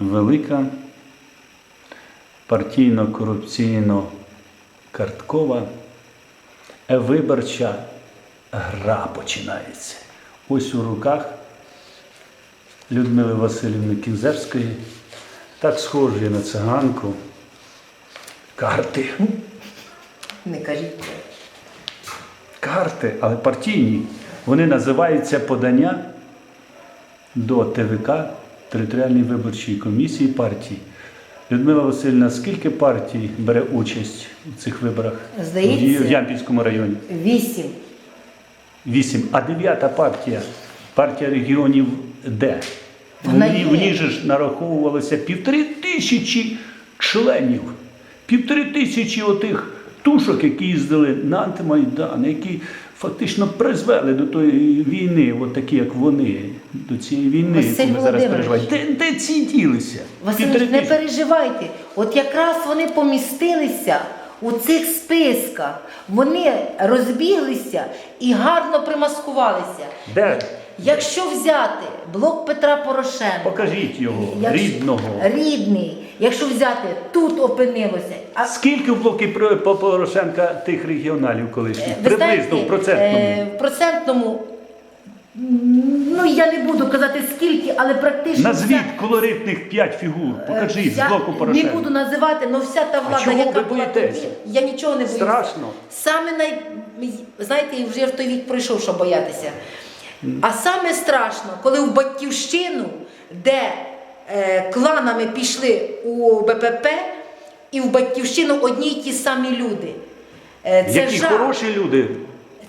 велика партійно-корупційно-карткова е, виборча гра починається. Ось у руках Людмили Васильівни Кінзерської, так схожі на циганку, карти. Не кажіть. Карти, але партійні. Вони називаються подання до ТВК територіальної виборчої комісії партії. Людмила Васильівна, скільки партій бере участь у цих виборах Здається- в Ямпільському районі? Вісім. Вісім. А дев'ята партія, партія регіонів де? Вона В ній, в ній же ж нараховувалося півтори тисячі членів, півтори тисячі отих тушок, які їздили на антимайдан, які фактично призвели до тої війни, от такі, як вони, до цієї війни, Василь яку ми зараз Володимирович. переживаємо. Де, де ці ділися? Василь, не тисячі. переживайте. От якраз вони помістилися у цих списках. Вони розбіглися і гарно примаскувалися. Де? Якщо взяти блок Петра Порошенка, Покажіть його, якщо- рідного. рідний, якщо взяти, тут опинилося. А Скільки в блокі Порошенка тих регіоналів колишніх? ви Приблизно в процентному. е, в процентному, ну я не буду казати скільки, але практично. Назвіть вся- колоритних п'ять фігур. Покажіть з блоку Порошенка. Не буду називати, але вся та влада, чого яка ви боїтеся? я нічого не боюся. Страшно. Саме най... знаєте, вже в той вік пройшов, що боятися. А саме страшно, коли в батьківщину, де е, кланами пішли у БПП, і в батьківщину одні й ті самі люди. Е, Це Які жах. хороші люди.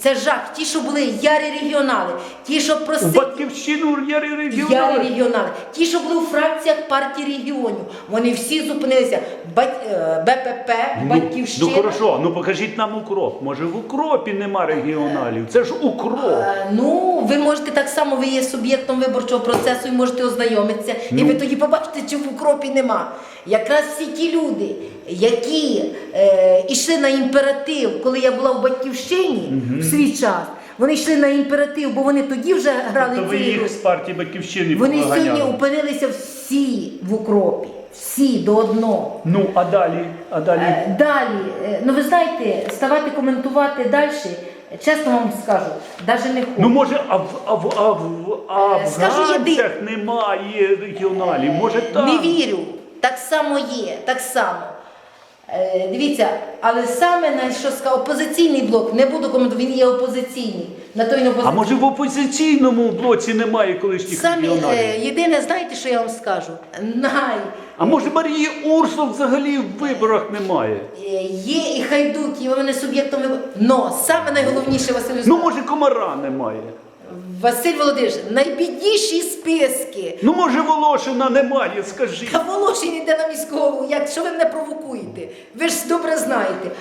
Це жах. Ті, що були ярі регіонали, ті, що просили. батьківщину ярі Ярі регіонали. регіонали. Ті, що були у фракціях партії регіонів, вони всі зупинилися. Бать- е, БПП, Ну, Батьківщина. ну хорошо, ну покажіть нам укроп. Може в укропі нема регіоналів. Це ж укроп. Е, Ну, ви можете так само, ви є суб'єктом виборчого процесу і можете ознайомитися. І Ну. ви тоді побачите, чи в укропі нема. Якраз всі ті люди, які е, йшли на імператив, коли я була в батьківщині в свій час, вони йшли на імператив, бо вони тоді вже грали То ви цю їх з партії батьківщини Вони поганяли. сьогодні опинилися всі в укропі. Всі до одного. Ну, а далі, а далі. Е, Далі, е, ну ви знаєте, ставати коментувати далі, чесно вам скажу, навіть не хочу. Ну може, а в а в а в а Е, в скажу Ганцях немає регіоналів. Може там. Не вірю. Так само є, так само. Е, дивіться, але саме на що сказав, опозиційний блок, не буду коментувати, він є опозиційний. На той не А може в опозиційному блоці немає колишніх Самі, е, єдине, знаєте, що я вам скажу? Най. А може Марії Урсул взагалі в виборах немає? е, Є і хайдук, і вони суб'єктом вибору. Но саме найголовніше, Василь Ну може комара немає. Василь Володимирович, найбідніші списки. Ну може Волошина немає, скажіть. Та Волошин йде на міську голову. Як що ви мене провокуєте? Ви ж добре знаєте.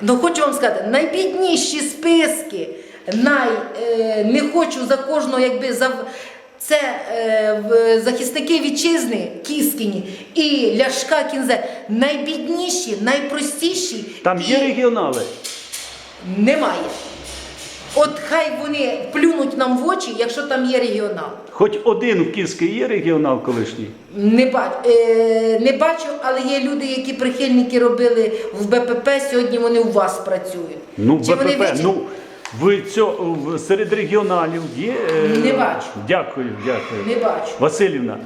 Ну хочу вам сказати, найбідніші списки, най е, не хочу за кожного, якби за це е, захисники вітчизни Кіскіні і Ляшка Кінзе. Найбідніші, найпростіші. Там є і регіонали. немає. От хай вони плюнуть нам в очі, якщо там є регіонал. Хоч один в Київській є регіонал колишній. Не бачу, е, не бачу, але є люди, які прихильники робили в БПП, сьогодні вони у вас працюють. Ну, Чи БПП, вичі- ну в цьо, в- серед регіоналів є. е, Не бачу. Дякую, дякую. Не бачу. Василівна,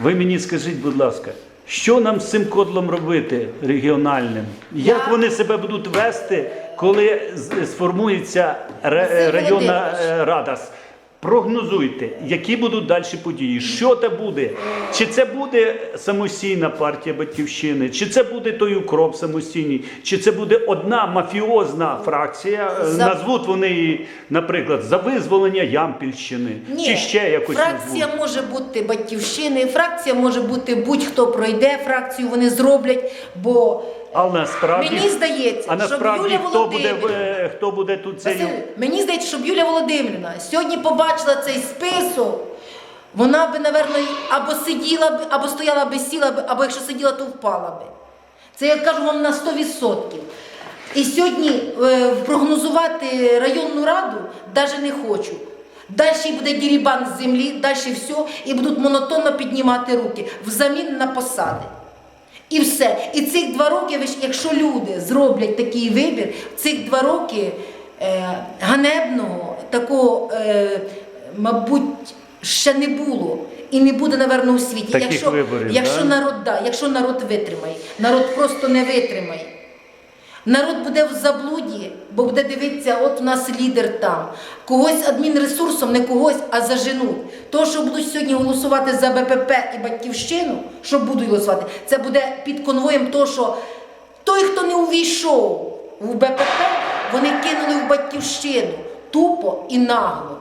ви мені скажіть, будь ласка, що нам з цим кодлом робити регіональним? Як вони себе будуть вести, коли сформується районна е, рада? Прогнозуйте, які будуть далі події, що це буде? Чи це буде самостійна партія батьківщини, чи це буде той укроп самостійний, чи це буде одна мафіозна фракція? е, За- Назвуть вони її, наприклад, за визволення Ямпільщини, чи ще якось фракція назвуть. може бути батьківщини, фракція може бути будь-хто пройде фракцію, вони зроблять, бо А насправді, Мені здається, а щоб насправді Юлія хто буде е, хто буде тут? Василь, мені здається, щоб Юлія Володимирівна сьогодні побачила цей список, вона би, напевно, або сиділа б, або стояла би, сіла б, або якщо сиділа, то впала би. Це я кажу вам на 100%. І сьогодні е, прогнозувати районну раду навіть не хочу. Далі буде дірібан з землі, далі все, і будуть монотонно піднімати руки взамін на посади. І все. І цих два роки, якщо люди зроблять такий вибір, цих два роки е, ганебного, такого, е, мабуть, ще не було. І не буде, напевно, у світі. Таких якщо виборів, якщо да? народ да, якщо народ витримає, народ просто не витримає. Народ буде в заблуді, бо буде дивитися, от у нас лідер там. Когось адмінресурсом, не когось, а заженуть. То, що будуть сьогодні голосувати за БПП і батьківщину, що будуть голосувати, це буде під конвоєм того, що той, хто не увійшов в БПП, вони кинули в батьківщину тупо і нагло.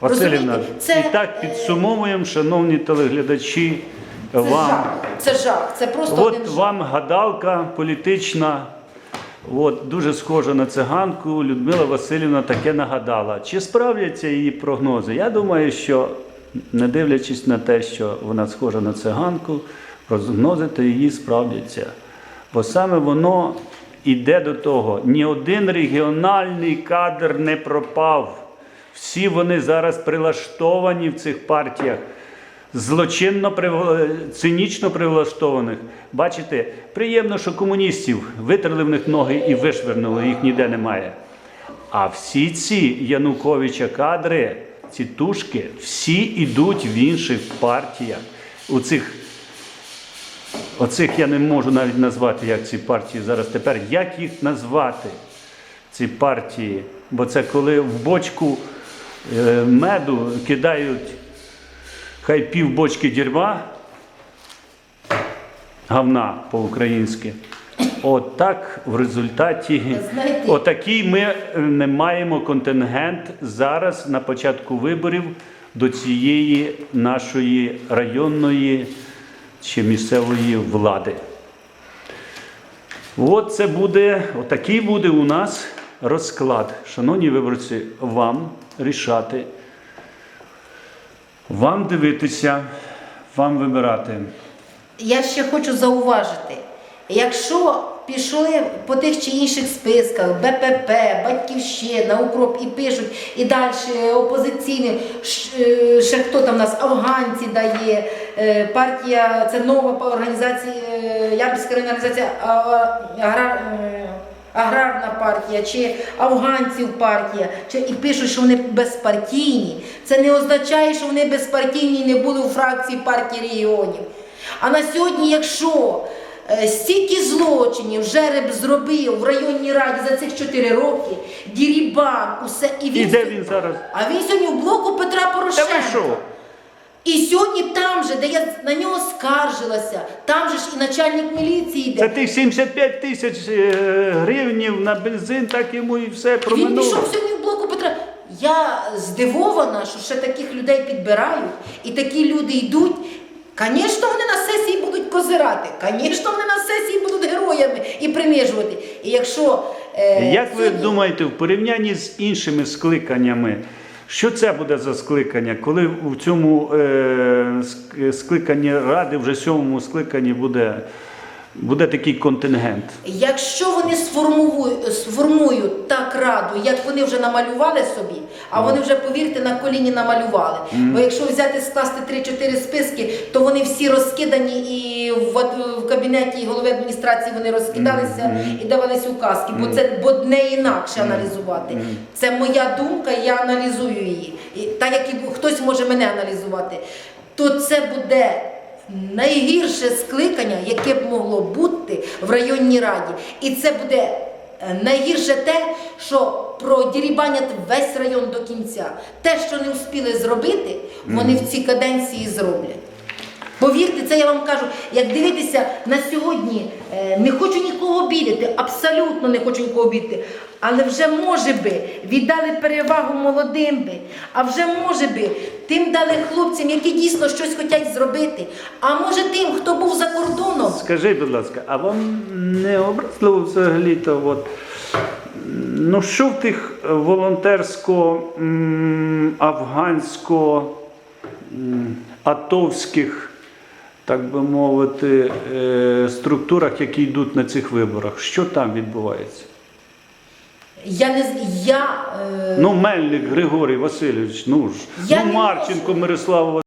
Василівна? Це, і так підсумовуємо, шановні телеглядачі, Це вам. жах. Це жах. Це просто От один жах. вам гадалка політична, от, дуже схожа на циганку. Людмила Васильівна таке нагадала. Чи справляться її прогнози? Я думаю, що не дивлячись на те, що вона схожа на циганку, прогнози то її справдяться. Бо саме воно іде до того. Ні один регіональний кадр не пропав. Всі вони зараз прилаштовані в цих партіях злочинно цинічно привлаштованих. Бачите, приємно, що комуністів витерли в них ноги і вишвернули, їх ніде немає. А всі ці Януковича кадри, ці тушки, всі йдуть в інших партіях. У цих, оцих я не можу навіть назвати, як ці партії зараз тепер. Як їх назвати? Ці партії? Бо це коли в бочку е, меду кидають хай пів бочки дерьма, говна по-українськи. От так в результаті, Знаєте- отакий ми е, не маємо контингент зараз на початку виборів до цієї нашої районної чи місцевої влади. От це буде, отакий буде у нас розклад. Шановні виборці, вам рішати, вам дивитися, вам вибирати. Я ще хочу зауважити, якщо пішли по тих чи інших списках БПП, Батьківщина, Укроп і пишуть, і далі опозиційні, е, ще хто там у нас, афганці дає, е, партія, це нова організація, е, організація а- а- аграр, аграрна партія чи афганців партія, чи і пишуть, що вони безпартійні. Це не означає, що вони безпартійні і не були у фракції партії регіонів. А на сьогодні, якщо е, стільки злочинів жереб зробив в районній раді за цих 4 роки, Дірібан, усе і він. І де він зараз? А він сьогодні в блоку Петра Та ви що? І сьогодні там же, де я на нього скаржилася, там же ж і начальник міліції йде. Це тих 75 тисяч е, гривнів на бензин, так йому і все Він проминуло. пішов сьогодні в блоку Петра. Я здивована, що ще таких людей підбирають, і такі люди йдуть. Звісно, вони на сесії будуть козирати. Звісно, вони на сесії будуть героями і принижувати. І якщо е, Як ви сьогодні- думаєте, в порівнянні з іншими скликаннями, що це буде за скликання, коли в цьому е, скликанні ради, вже сьомому скликанні буде, буде такий контингент? Якщо вони сформують, сформують так раду, як вони вже намалювали собі, а вони вже, повірте, на коліні намалювали. Бо якщо взяти скласти 3-4 списки, то вони всі розкидані і в, в кабінеті голови адміністрації вони розкидалися і давалися указки, бо це бо не інакше аналізувати. Це моя думка, я аналізую її. І, так як і хтось може мене аналізувати, то це буде найгірше скликання, яке б могло бути в районній раді. І це буде е, найгірше те, що продірібанять весь район до кінця. Те, що не встигли зробити, вони в цій каденції зроблять. Повірте, це я вам кажу, як дивитися на сьогодні, е, не хочу нікого обідати, абсолютно не хочу нікого обідати. Але вже може би віддали перевагу молодим би, а вже може би тим дали хлопцям, які дійсно щось хочуть зробити. А може тим, хто був за кордоном. Скажіть, будь ласка, а вам не образливо взагалі-то, от, ну що в тих волонтерсько-афгансько-атовських, так би мовити, е, структурах, які йдуть на цих виборах, що там відбувається? Я не я, е, Ну, Мельник Григорій Васильович, ну ж, Я ну Марченко. Мирослава